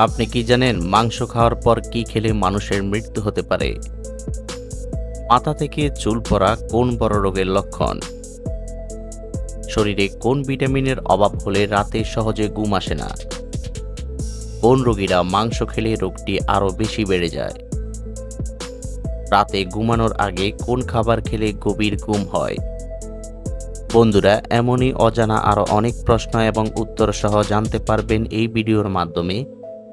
আপনি কি জানেন মাংস খাওয়ার পর কি খেলে মানুষের মৃত্যু হতে পারে? মাথা থেকে চুল পড়া কোন বড় রোগের লক্ষণ? শরীরে কোন ভিটামিনের অভাব হলে রাতে সহজে ঘুম আসে না? কোন রোগীরা মাংস খেলে রোগটি আরও বেশি বেড়ে যায়? রাতে ঘুমানোর আগে কোন খাবার খেলে গভীর ঘুম হয়? বন্ধুরা, এমনই অজানা আরও অনেক প্রশ্ন এবং উত্তর সহ জানতে পারবেন এই ভিডিওর মাধ্যমে।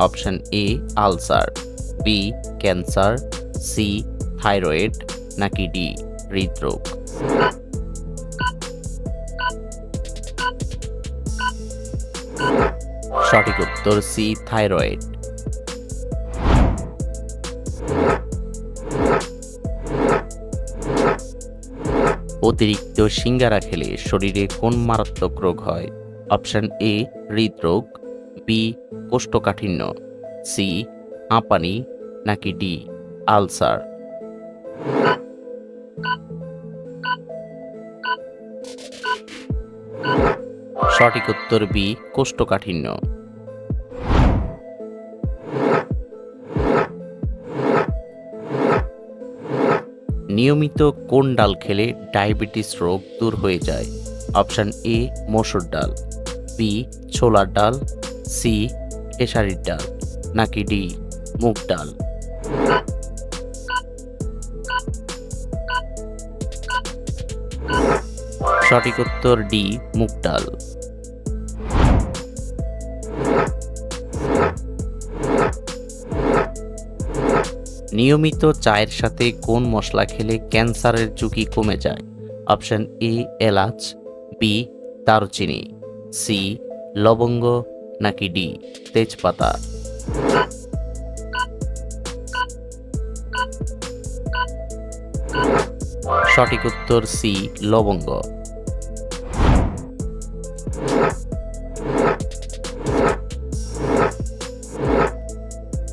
Option A, ulcer, B, cancer, C, thyroid, নাকি ডি, হৃদরোগ। সঠিক উত্তর সি, থাইরয়েড। অতিরিক্ত সিঙ্গারা খেলে শরীরে কোন মারাত্মক রোগ হয়? অপশন এ, হৃদরোগ। বি কোষ্ঠকাঠিন্য, সি হাঁপানি নাকি ডি আলসার। সঠিক উত্তর বি কোষ্ঠকাঠিন্য। নিয়মিত কোন ডাল খেলে ডায়াবেটিস রোগ দূর হয়ে যায়? অপশান এ মসুর ডাল, বি ছোলার ডাল সি, খেসারির ডাল, নাকি ডি, মুগ ডাল? সঠিক উত্তর ডি, মুগ ডাল। নিয়মিত চায়ের সাথে কোন মশলা খেলে ক্যান্সারের ঝুঁকি কমে যায়? অপশন এ, এলাচ, বি, দারুচিনি, সি, লবঙ্গ নাকি ডি? তেজপাতা। সঠিক উত্তর সি, লবঙ্গ।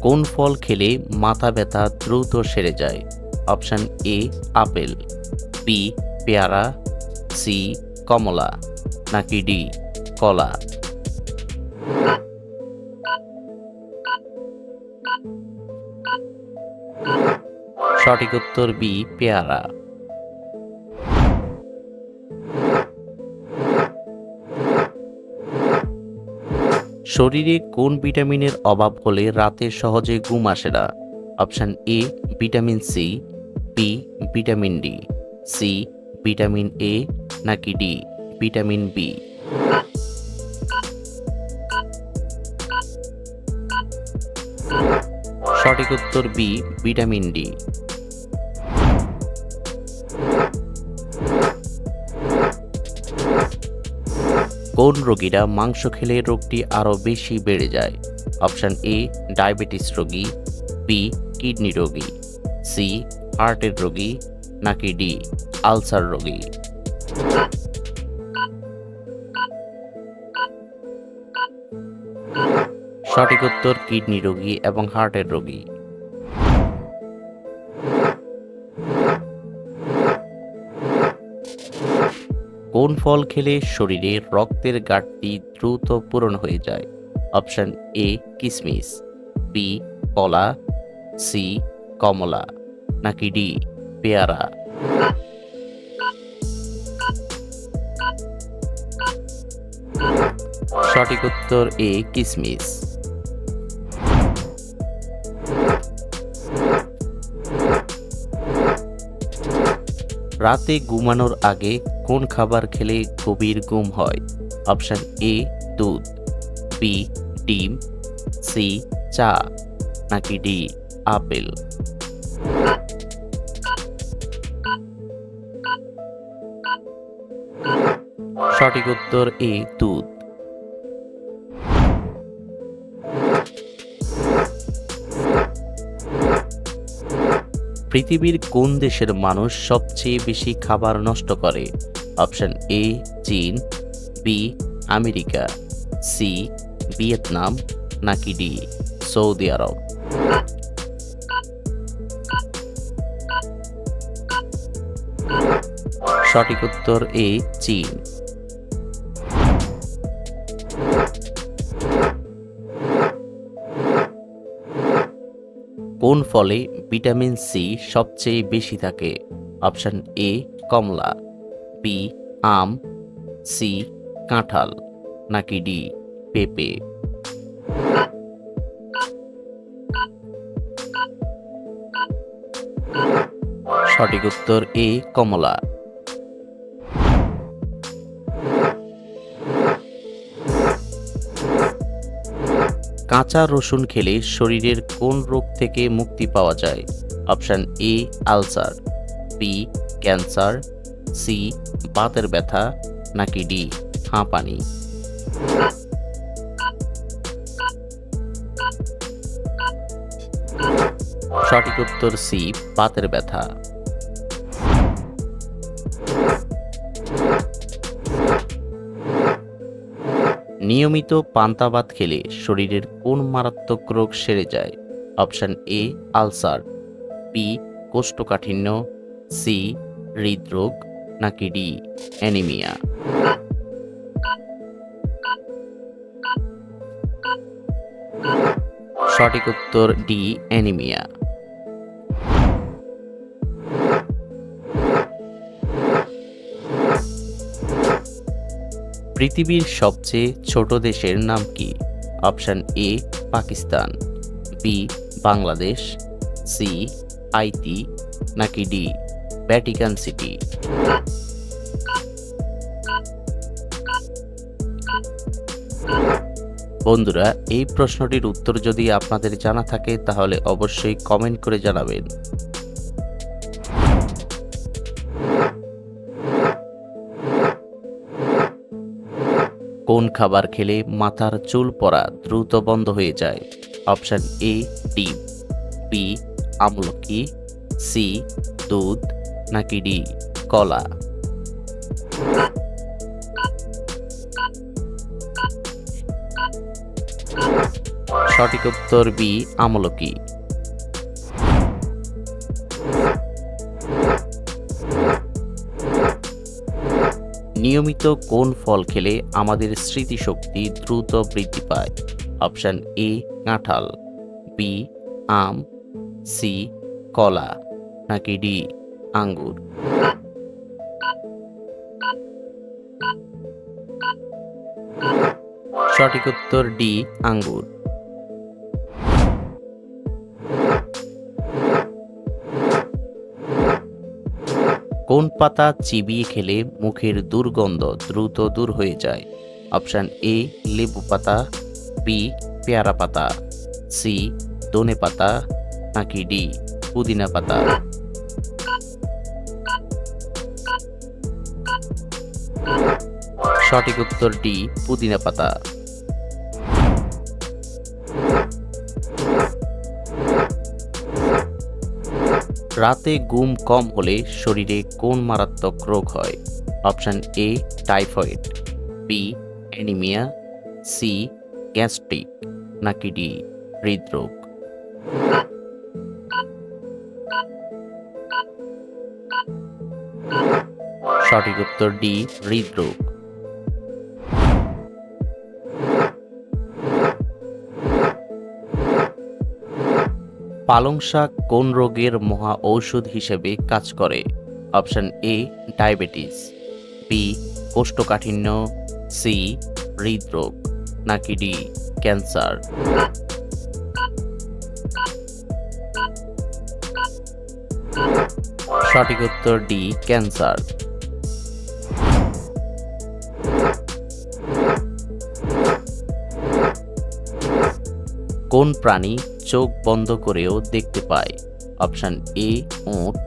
কোন ফল খেলে মাথা ব্যথা দ্রুত সেরে যায়? Option A, apple. বি, পেয়ারা। সি, কমলা। নাকি ডি, কলা। সঠিক উত্তর বি, পেয়ারা। শরীরে কোন ভিটামিনের অভাব হলে রাতে সহজে ঘুম আসে না? Option A, vitamin C, B, vitamin D, C, vitamin A নাকি ডি, ভিটামিন বি। সঠিক উত্তর বি, ভিটামিন ডি। কোন রোগীরা মাংস খেলে রোগটি আরও বেশি বেড়ে যায়? অপশান এ, ডায়াবেটিস রোগী, বি, কিডনি রোগী, সি, হার্টের রোগী, নাকি ডি, আলসার রোগী? সঠিক উত্তর কিডনি রোগী এবং হার্টের রোগী। কোন ফল খেলে শরীরে রক্তের ঘাটতি দ্রুত পূরণ হয়ে যায়? অপশন এ, কিসমিস। বি কলা। সি কমলা। নাকি ডি পেয়ারা। সঠিক উত্তর এ, কিসমিস। রাতে ঘুমানোর আগে কোন খাবার খেলে গভীর ঘুম হয়? অপশান এ, দুধ, বি, ডিম, সি, চা, নাকি ডি, আপেল? সঠিক উত্তর এ, দুধ। পৃথিবীর কোন দেশের মানুষ সবচেয়ে বেশি খাবার নষ্ট করে? অপশন এ, চীন বি আমেরিকা সি ভিয়েতনাম, নাকি ডি, সৌদি আরব? সঠিক উত্তর এ, চীন। কোন ফলে ভিটামিন সি সবচেয়ে বেশি থাকে? অপশান এ কমলা। বি আম। সি কাঁঠাল। নাকি ডি পেঁপে। সঠিক উত্তর এ কমলা। কাঁচা রসুন খেলে শরীরের কোন রোগ থেকে মুক্তি পাওয়া যায়? Option A, ulcer, B, cancer, C, বাতের ব্যথা, নাকি ডি হাঁপানি সঠিক উত্তর সি, বাতের ব্যথা। নিয়মিত পান্তা ভাত খেলে শরীরের কোন মারাত্মক রোগ সেরে যায়? অপশন এ, আলসার বি কোষ্ঠকাঠিন্য সি হৃদরোগ, নাকি ডি অ্যানিমিয়া? সঠিক উত্তর ডি অ্যানিমিয়া। পৃথিবীর সবচেয়ে ছোট দেশের নাম কি? Option A, Pakistan, B, Bangladesh, C, Haiti, নাকি ডি, ভ্যাটিকান সিটি? বন্ধুরা, এই প্রশ্নটির উত্তর যদি আপনাদের জানা থাকে, তাহলে অবশ্যই কমেন্ট করে জানাবেন। কোন খাবার খেলে মাথার চুল পড়া দ্রুত বন্ধ হয়ে যায়? অপশন এ, ডিম, বি, আমলকি, সি, দুধ, নাকি ডি, কলা? সঠিক উত্তর বি, আমলকি। নিয়মিত কোন ফল খেলে আমাদের স্মৃতিশক্তি দ্রুত বৃদ্ধি পায়? অপশান এ, কাঁঠাল, বি, আম, সি, কলা, নাকি ডি, আঙ্গুর? সঠিক উত্তর ডি, আঙ্গুর। পাতা চিবিয়ে খেলে মুখের দুর্গন্ধ দ্রুত দূর হয়ে যায়। অপশান এ, লেবু পাতা বি পেয়ারা পাতা সি দনে পাতা, নাকি ডি পুদিনা পাতা। সঠিক উত্তর ডি পুদিনা পাতা। রাতে ঘুম কম হলে শরীরে কোন মারাত্মক রোগ হয়? Option A, typhoid, B, anaemia, C, gastric, নাকি ডি, হৃদরোগ। সঠিক উত্তর ডি, হৃদরোগ। পালং শাক কোন রোগের মহা ঔষধ হিসেবে কাজ করে? অপশন এ, ডায়াবেটিস, বি, কোষ্ঠকাঠিন্য, সি, হৃদরোগ, নাকি ডি, ক্যান্সার? সঠিক উত্তর ডি, ক্যান্সার। কোন প্রাণী চোখ বন্ধ করেও দেখতে পায়। অপশান এ, উট,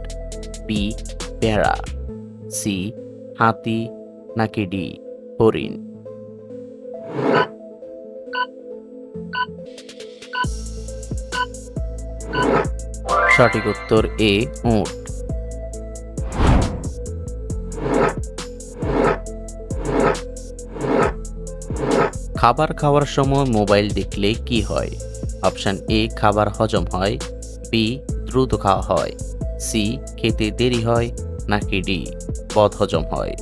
বি, ভেড়া, সি, হাতি, নাকি ডি, হরিণ। সঠিক উত্তর এ, উট। খাবার খাওয়ার সময় মোবাইল দেখলে কি হয়? অপশান এ, খাবার হজম হয়। বি, দ্রুত খাওয়া হয়। সি, খেতে দেরি হয়, নাকি ডি বদ হজম হয়।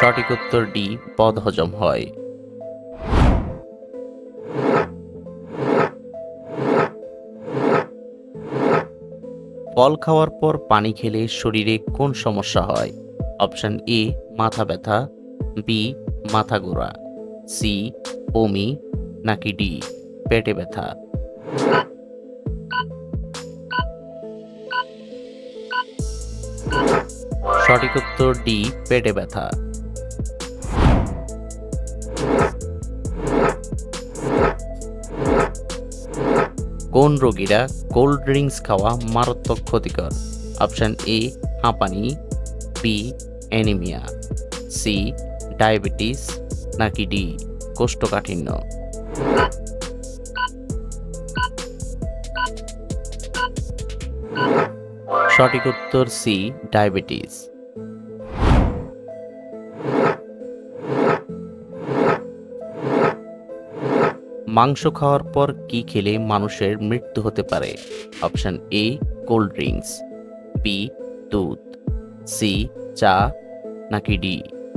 সঠিক উত্তর ডি, পদ হজম হয়। ফল খাওয়ার পর পানি খেলে শরীরে কোন সমস্যা হয়? অপশন এ, মাথা ব্যথা, বি, মাথা গোড়া, সি, বমি, নাকি ডি, পেটে ব্যথা। সঠিক উত্তর ডি, পেটে ব্যথা। কোন রোগীরা কোল্ড ড্রিঙ্কস খাওয়া মারাত্মক ক্ষতিকর? অপশন এ, হাঁপানি, বি অ্যানিমিয়া সি ডায়াবেটিস নাকি ডি কোষ্ঠকাঠিন্য? সঠিক উত্তর সি ডায়াবেটিস মাংস খাওয়ার পর কি খেলে মানুষের মৃত্যু হতে পারে? Option A cold drinks B দুধ সি চা নাকি ডি,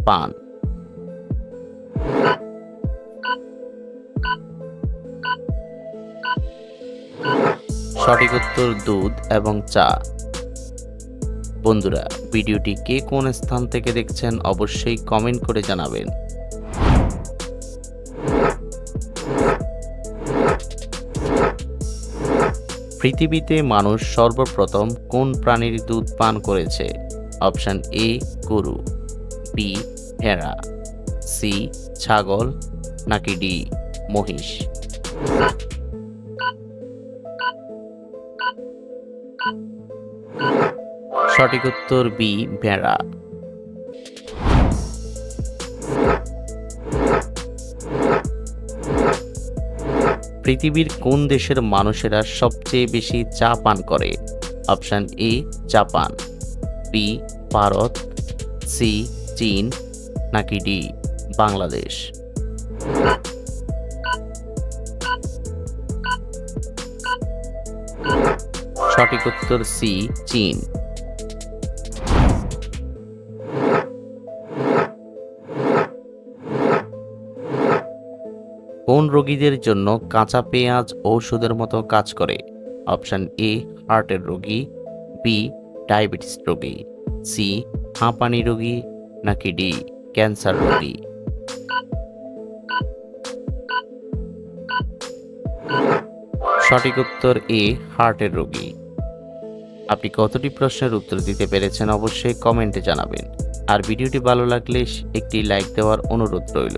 পান? সঠিক উত্তর দুধ এবং চা। বন্ধুরা, ভিডিওটি কে কোন স্থান থেকে দেখছেন অবশ্যই কমেন্ট করে জানাবেন। পৃথিবীতে মানুষ সর্বপ্রথম কোন প্রাণীর দুধ পান করেছে? অপশন এ, গরু, বি, ভেড়া, সি, ছাগল, নাকি ডি, মহিষ? সঠিক উত্তর বি, ভেড়া। পৃথিবীর কোন দেশের মানুষেরা সবচেয়ে বেশি চা পান করে? Option A, Japan. B Bharat, C, চীন, নাকি ডি, বাংলাদেশ? সঠিক উত্তর সি, চীন। কোন রোগীদের জন্য কাঁচা পেঁয়াজ ঔষধের মতো কাজ করে? অপশন এ, হার্টের রোগী, বি ডায়াবেটিস রোগী, সি, হাঁপানি রোগী, নাকি ডি, ক্যান্সার রোগী? সঠিক উত্তর এ, হার্টের রোগী। আপনি কতটি প্রশ্নের উত্তর দিতে পেরেছেন অবশ্যই কমেন্টে জানাবেন। আর ভিডিওটি ভালো লাগলে একটি লাইক দেওয়ার অনুরোধ রইল।